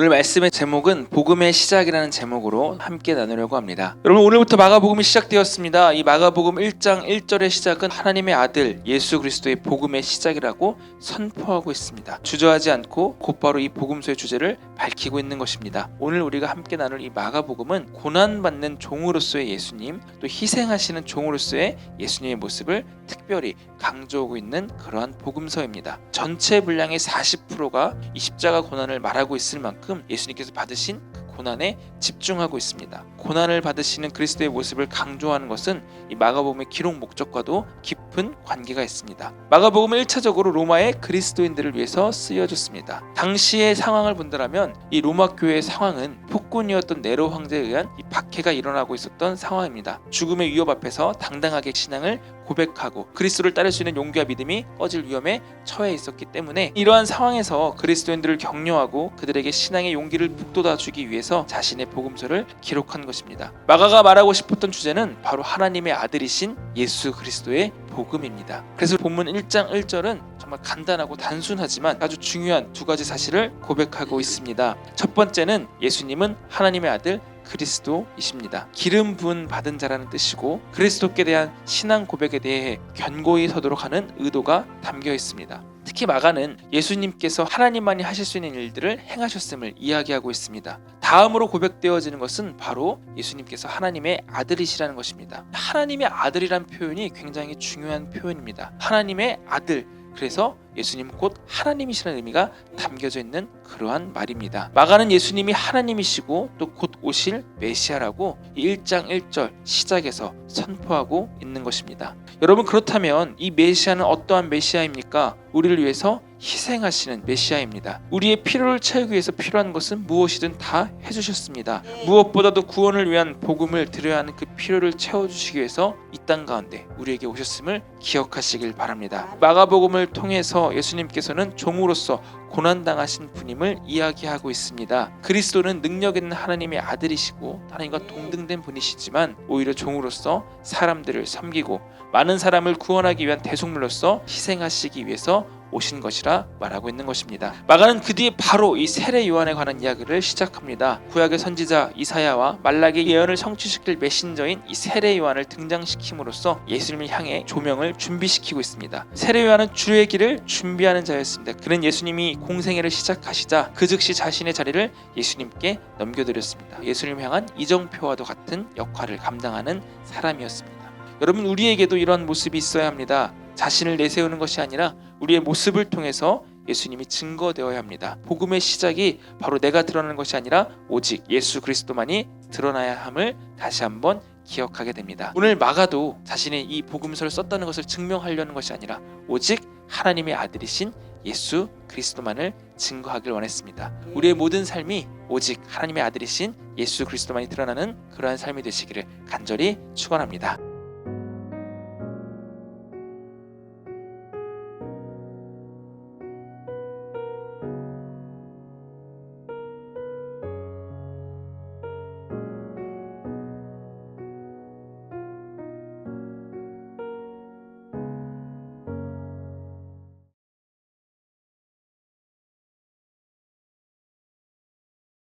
오늘 말씀의 제목은 복음의 시작이라는 제목으로 함께 나누려고 합니다. 여러분 오늘부터 마가복음이 시작되었습니다. 이 마가복음 1장 1절의 시작은 하나님의 아들 예수 그리스도의 복음의 시작이라고 선포하고 있습니다. 주저하지 않고 곧바로 이 복음서의 주제를 밝히고 있는 것입니다. 오늘 우리가 함께 나눌 이 마가복음은 고난 받는 종으로서의 예수님, 또 희생하시는 종으로서의 예수님의 모습을 특별히 강조하고 있는 그러한 복음서입니다. 전체 분량의 40%가 이 십자가 고난을 말하고 있을 만큼 예수님께서 받으신 그 고난에 집중하고 있습니다. 고난을 받으시는 그리스도의 모습을 강조하는 것은 이 마가복음의 기록 목적과도 깊은 관계가 있습니다. 마가복음은 1차적으로 로마의 그리스도인들을 위해서 쓰여졌습니다. 당시의 상황을 본다면 이 로마 교회의 상황은 폭 군이었던 네로 황제에 의한 이 박해가 일어나고 있었던 상황입니다. 죽음의 위협 앞에서 당당하게 신앙을 고백하고 그리스도를 따를 수 있는 용기와 믿음이 꺼질 위험에 처해 있었기 때문에 이러한 상황에서 그리스도인들을 격려하고 그들에게 신앙의 용기를 북돋아 주기 위해서 자신의 복음서를 기록한 것입니다. 마가가 말하고 싶었던 주제는 바로 하나님의 아들이신 예수 그리스도의 복음입니다. 그래서 본문 1장 1절은 정말 간단하고 단순하지만 아주 중요한 두 가지 사실을 고백하고 있습니다. 첫 번째는 예수님은 하나님의 아들 그리스도이십니다. 기름 부은 받은 자라는 뜻이고 그리스도께 대한 신앙 고백에 대해 견고히 서도록 하는 의도가 담겨 있습니다. 특히 마가는 예수님께서 하나님만이 하실 수 있는 일들을 행하셨음을 이야기하고 있습니다. 다음으로 고백되어지는 것은 바로 예수님께서 하나님의 아들이시라는 것입니다. 하나님의 아들이란 표현이 굉장히 중요한 표현입니다. 하나님의 아들 그래서 예수님 곧 하나님이시라는 의미가 담겨져 있는 그러한 말입니다. 마가는 예수님이 하나님이시고 또 곧 오실 메시아라고 이 1장 1절 시작에서 선포하고 있는 것입니다. 여러분 그렇다면 이 메시아는 어떠한 메시아입니까? 우리를 위해서 희생하시는 메시아입니다. 우리의 필요를 채우기 위해서 필요한 것은 무엇이든 다 해주셨습니다. 무엇보다도 구원을 위한 복음을 드려야 하는 그 필요를 채워주시기 위해서 이 땅 가운데 우리에게 오셨음을 기억하시길 바랍니다. 마가복음을 예수님께서는 종으로서 고난당하신 분임을 이야기하고 있습니다. 그리스도는 능력 있는 하나님의 아들이시고 하나님과 동등된 분이시지만 오히려 종으로서 사람들을 섬기고 많은 사람을 구원하기 위한 대속물로서 희생하시기 위해서 오신 것이라 말하고 있는 것입니다. 마가는 그 뒤에 바로 이 세례 요한에 관한 이야기를 시작합니다. 구약의 선지자 이사야와 말라기 예언을 성취시킬 메신저인 이 세례 요한을 등장시킴으로써 예수님을 향해 조명을 준비시키고 있습니다. 세례 요한은 주의 길을 준비하는 자였습니다. 그는 예수님이 공생애를 시작하시자 그 즉시 자신의 자리를 예수님께 넘겨드렸습니다. 예수님을 향한 이정표와도 같은 역할을 감당하는 사람이었습니다. 여러분 우리에게도 이러한 모습이 있어야 합니다. 자신을 내세우는 것이 아니라 우리의 모습을 통해서 예수님이 증거되어야 합니다. 복음의 시작이 바로 내가 드러나는 것이 아니라 오직 예수 그리스도만이 드러나야 함을 다시 한번 기억하게 됩니다. 오늘 마가도 자신의 이 복음서를 썼다는 것을 증명하려는 것이 아니라 오직 하나님의 아들이신 예수 그리스도만을 증거하길 원했습니다. 우리의 모든 삶이 오직 하나님의 아들이신 예수 그리스도만이 드러나는 그러한 삶이 되시기를 간절히 축원합니다.